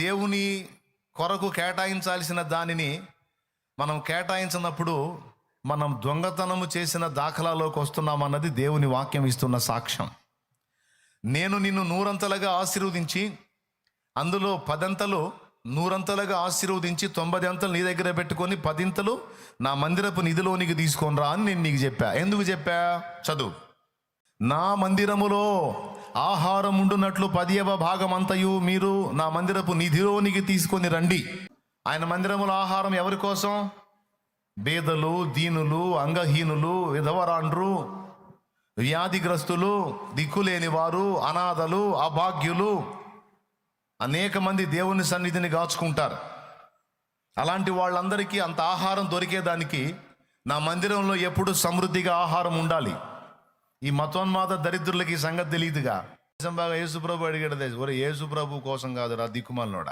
దేవుని కొరకు కేటాయించాల్సిన దానిని మనం కేటాయించినప్పుడు మనం దొంగతనము చేసిన దాఖలాలోకి వస్తున్నామన్నది దేవుని వాక్యం ఇస్తున్న సాక్ష్యం. నేను నిన్ను నూరంతలుగా ఆశీర్వదించి అందులో పదంతలు నూరంతలుగా ఆశీర్వదించి తొంభై అంతలు నీ దగ్గర పెట్టుకొని పదింతలు నా మందిరపు నిధిలోనికి తీసుకొని రా అని నేను నీకు చెప్పా. ఎందుకు చెప్పా? చదువు. నా మందిరములో ఆహా ఉండునట్లు పదియవ భాగం అంతయు మీరు నా మందిరపు నిధిలోనికి తీసుకొని రండి. ఆయన మందిరములో ఆహారం ఎవరి కోసం? బేదలు దీనులు అంగహీనులు విధవరాండ్రు వ్యాధిగ్రస్తులు దిక్కులేని వారు అనాథలు అభాగ్యులు అనేక మంది దేవుని సన్నిధిని గాచుకుంటారు. అలాంటి వాళ్ళందరికీ అంత ఆహారం దొరికేదానికి నా మందిరంలో ఎప్పుడు సమృద్ధిగా ఆహారం ఉండాలి? ఈ మతోన్మాద దరిద్రులకి ఈ సంగతి తెలియదుగా? నిజంబాగా యేసుప్రభు అడిగాడు ఒరే యేసుప్రభు కోసం కాదురా దిక్కుమాలనోడ?